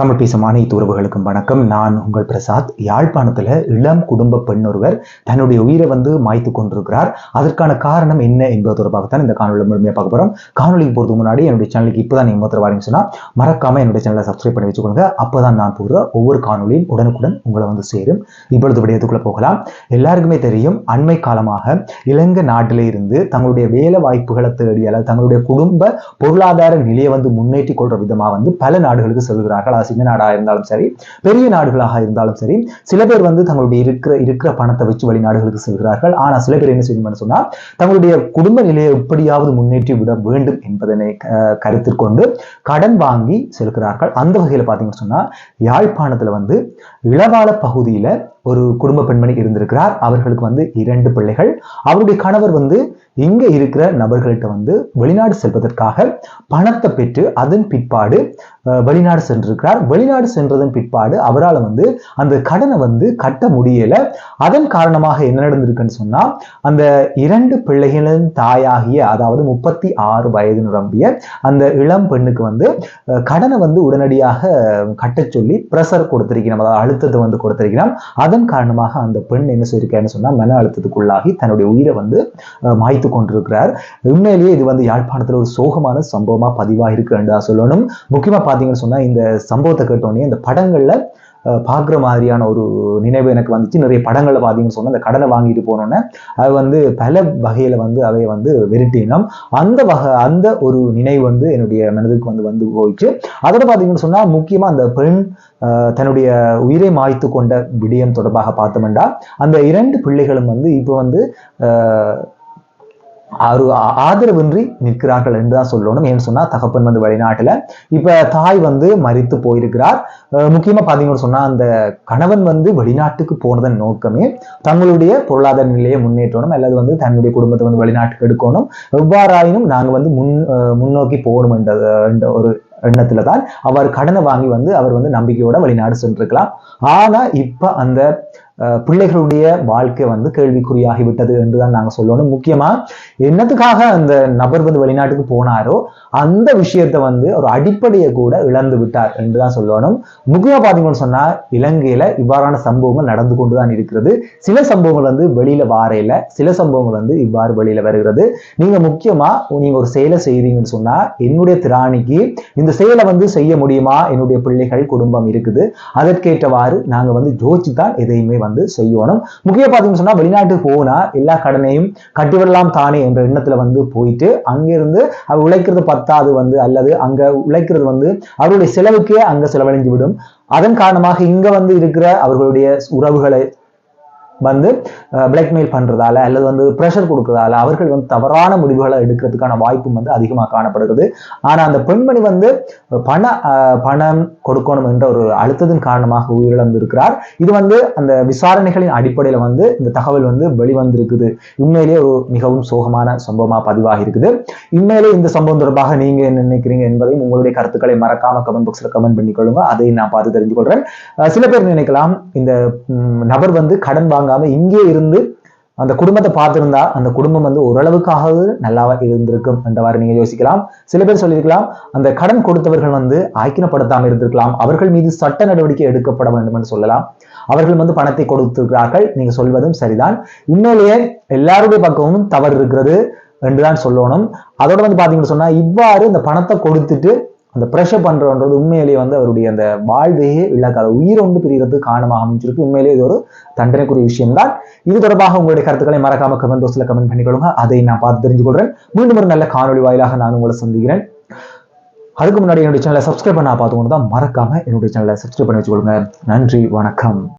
தமிழ் பேசும் அனைத்து உறவுகளுக்கும் வணக்கம். நான் உங்கள் பிரசாத். யாழ்ப்பாணத்தில் இளம் குடும்ப பெண் ஒருவர் தன்னுடைய உயிரை வந்து மாய்த்து கொண்டிருக்கிறார். அதற்கான காரணம் என்ன என்பது தொடர்பாகத்தான் இந்த காணொலி முழுமையாக பார்க்க போகிறோம் காணொலிக்கு போகிறதுக்கு முன்னாடி என்னுடைய சேனலுக்கு இப்போ தான் நீங்கள் மூத்தர் சொன்னால் மறக்காம என்னுடைய சேனலை சப்ஸ்கிரைப் பண்ணி வச்சுக்கோங்க. அப்போ தான் நான் போகிற ஒவ்வொரு காணொலியும் உடனுக்குடன் உங்களை வந்து சேரும். இப்பொழுது விடயத்துக்குள்ளே போகலாம். எல்லாருக்குமே தெரியும் அண்மை காலமாக இலங்கை நாட்டிலே இருந்து தங்களுடைய வேலை வாய்ப்புகளை தேடி அல்லது தங்களுடைய குடும்ப பொருளாதார நிலையை வந்து முன்னேற்றி கொள்ற விதமாக வந்து பல நாடுகளுக்கு செல்கிறார்கள். சின்ன நாடாக இருந்தாலும் சரி பெரிய நாடுகளாக இருந்தாலும் சரி சில பேர் வந்து தங்களுடைய இருக்கிற இருக்கிற பணத்தை வச்சு வெளிநாடுகளுக்கு செல்கிறார்கள். ஆனால் சில பேர் என்ன செய்யணும்னு சொன்னால் தங்களுடைய குடும்ப நிலையை எப்படியாவது முன்னேற்றி விட வேண்டும் என்பதனை கருத்தில் கொண்டு கடன் வாங்கி செல்கிறார்கள். அந்த வகையில் பார்த்தீங்கன்னு சொன்னால் யாழ்ப்பாணத்தில் வந்து இளவால பகுதியில் ஒரு குடும்ப பெண்மணி இருந்திருக்கிறார். அவர்களுக்கு வந்து இரண்டு பிள்ளைகள். அவருடைய கணவர் வந்து இங்க இருக்கிற நபர்கள்ட்ட வந்து வெளிநாடு செல்வதற்காக பணத்தை பெற்று அதன் பிற்பாடு வெளிநாடு சென்றிருக்கிறார். வெளிநாடு சென்றதன் பிற்பாடு அவரால் வந்து அந்த கடனை வந்து கட்ட முடியல. அதன் காரணமாக என்ன நடந்திருக்குன்னு சொன்னா அந்த இரண்டு பிள்ளைகளின் தாயாகிய அதாவது முப்பத்தி ஆறு வயது நிரம்பிய அந்த இளம் பெண்ணுக்கு வந்து கடனை வந்து உடனடியாக கட்டச் சொல்லி ப்ரெஷர் கொடுத்திருக்கிறோம் அதாவது அழுத்தத்தை வந்து கொடுத்திருக்கிறோம் அதன் காரணமாக அந்த பெண் என்ன செய்யிருக்காருன்னு சொன்னா மன அழுத்தத்துக்குள்ளாகி தன்னுடைய உயிரை வந்து மாய்த்து கொண்டிருக்கிறார். உண்மையிலேயே இது வந்து யாழ்ப்பாணத்தில் ஒரு சோகமான சம்பவமா பதிவாயிருக்கு என்று சொல்லணும். முக்கியமா பாத்தீங்கன்னு சொன்னா இந்த சம்பவம் சம்பவத்தை கேட்டோடனே இந்த படங்கள்ல பார்க்குற மாதிரியான ஒரு நினைவு எனக்கு வந்துச்சு. நிறைய படங்களை பார்த்தீங்கன்னு சொன்னால் அந்த கடனை வாங்கிட்டு போனோன்னே அது வந்து பல வகையில வந்து அவை வந்து விரட்டினோம் அந்த வகை அந்த ஒரு நினைவு வந்து என்னுடைய மனதுக்கு வந்து வந்து போயிடுச்சு அதோட பார்த்தீங்கன்னு சொன்னா முக்கியமா அந்த பெண் தன்னுடைய உயிரை மாய்த்து கொண்ட விடயம் தொடர்பாக பார்த்தோம்னா அந்த இரண்டு பிள்ளைகளும் வந்து இப்போ வந்து அஹ், ஆதரவின்றி நிற்கிறார்கள் என்று தான் சொல்லணும். ஏன்னு சொன்னா தகப்பன் வந்து வெளிநாட்டுல. இப்ப தாய் வந்து மறித்து போயிருக்கிறார். முக்கியமா பாத்தீங்கன்னு சொன்னா அந்த கணவன் வந்து வெளிநாட்டுக்கு போனதன் நோக்கமே தங்களுடைய பொருளாதார நிலையை முன்னேற்றணும். அல்லது வந்து தன்னுடைய குடும்பத்தை வந்து வெளிநாட்டுக்கு எடுக்கணும். எவ்வாறாயினும் நாங்க வந்து முன் முன்னோக்கி போகணும் என்ற என்ற ஒரு எண்ணத்துல தான் அவர் கடனை வாங்கி வந்து அவர் வந்து நம்பிக்கையோட வெளிநாடு சென்றிருக்கலாம். ஆனா இப்ப அந்த பிள்ளைகளுடைய வாழ்க்கை வந்து கேள்விக்குறியாகி விட்டது என்றுதான் நாங்க சொல்லணும். முக்கியமா என்னத்துக்காக அந்த நபர் வந்து வெளிநாட்டுக்கு போனாரோ அந்த விஷயத்தை வந்து ஒரு அடிப்படையை கூட இழந்து விட்டார் என்றுதான் சொல்லணும். முக்கியமா பாத்தீங்கன்னு சொன்னா இலங்கையில இவ்வாறான சம்பவங்கள் நடந்து கொண்டுதான் இருக்கிறது. சில சம்பவங்கள் வந்து வெளியில வாரையில சில சம்பவங்கள் வந்து இவ்வாறு வெளியில வருகிறது. நீங்க முக்கியமா நீங்க ஒரு செயலை செய்றீங்கன்னு சொன்னா என்னுடைய திராணிக்கு இந்த செயலை வந்து செய்ய முடியுமா? என்னுடைய பிள்ளைகள் குடும்பம் இருக்குது. அதற்கேற்றவாறு நாங்க வந்து ஜோதிச்சு தான் எதையுமே வந்து செய்யணும். முக்கிய பாத்தீங்கன்னு சொன்னா வெளிநாட்டுக்கு போனா எல்லா கடனையும் கட்டிவிடலாம் தானே என்ற எண்ணத்துல வந்து போயிட்டு அங்கிருந்து அவர் உழைக்கிறது பத்தாது வந்து அல்லது அங்க உழைக்கிறது வந்து அவருடைய செலவுக்கே அங்க செலவழிஞ்சு விடும் அதன் காரணமாக இங்க வந்து இருக்கிற அவர்களுடைய உறவுகளை வந்து பிளாக்மெயில் பண்றதால அல்லது வந்து ப்ரெஷர் கொடுக்கறதால அவர்கள் வந்து தவறான முடிவுகளை எடுக்கிறதுக்கான வாய்ப்பும் வந்து அதிகமாக காணப்படுகிறது. ஆனா அந்த பெண்மணி வந்து பண பணம் கொடுக்கணும் என்ற ஒரு அழுத்தத்தின் காரணமாக உயிரிழந்திருக்கிறார். இது வந்து அந்த விசாரணைகளின் அடிப்படையில வந்து இந்த தகவல் வந்து வெளிவந்திருக்குது. உண்மையிலேயே ஒரு மிகவும் சோகமான சம்பவமா பதிவாகி இருக்குது உண்மையிலே இந்த சம்பவம் தொடர்பாக நீங்க என்ன நினைக்கிறீங்க என்பதையும் உங்களுடைய கருத்துக்களை மறக்காம கமெண்ட் பாக்ஸ்ல கமெண்ட் பண்ணிக்கொள்ளுங்க. அதையும் நான் பார்த்து தெரிஞ்சு கொள்றேன் சில பேர் நினைக்கலாம் இந்த நபர் வந்து கடன் வாங்க வாங்காம இங்கே இருந்து அந்த குடும்பத்தை பார்த்திருந்தா அந்த குடும்பம் வந்து ஓரளவுக்காக நல்லாவா இருந்திருக்கும் என்றவாறு நீங்க யோசிக்கலாம். சில பேர் சொல்லியிருக்கலாம் அந்த கடன் கொடுத்தவர்கள் வந்து ஆக்கினப்படுத்தாமல் இருந்திருக்கலாம். அவர்கள் மீது சட்ட நடவடிக்கை எடுக்கப்பட வேண்டும் என்று சொல்லலாம். அவர்கள் வந்து பணத்தை கொடுத்திருக்கிறார்கள். நீங்க சொல்வதும் சரிதான். உண்மையிலேயே எல்லாருடைய பக்கமும் தவறு இருக்கிறது என்றுதான் சொல்லணும். அதோட வந்து பாத்தீங்கன்னு சொன்னா இவ்வாறு இந்த பணத்தை கொடுத்துட்டு அந்த ப்ரெஷர் பண்றன்றது உண்மையிலேயே வந்து அவருடைய அந்த வாழ்வையே இழக்காத. உயிரை ஒன்று பிரிகிறதுக்கு காரணமாக அமைஞ்சிருக்கு. உண்மையிலேயே இது ஒரு தண்டனைக்குரிய விஷயம்தான். இது தொடர்பாக உங்களுடைய கருத்துக்களை மறக்காம கமெண்ட் பாக்ஸில் கமெண்ட் பண்ணிக்கொள்ளுங்க. அதை நான் பார்த்து தெரிஞ்சுக்கொள்றேன். மீண்டும் ஒரு நல்ல காணொளி வாயிலாக நான் உங்களை சந்திக்கிறேன். அதுக்கு முன்னாடி என்னுடைய சேனலை சப்ஸ்கிரைப் பண்ண பார்த்துக்கொண்டு தான் மறக்காம என்னுடைய சேனலை சப்ஸ்கிரைப் பண்ணி வச்சுக்கொள்ளுங்க. நன்றி வணக்கம்.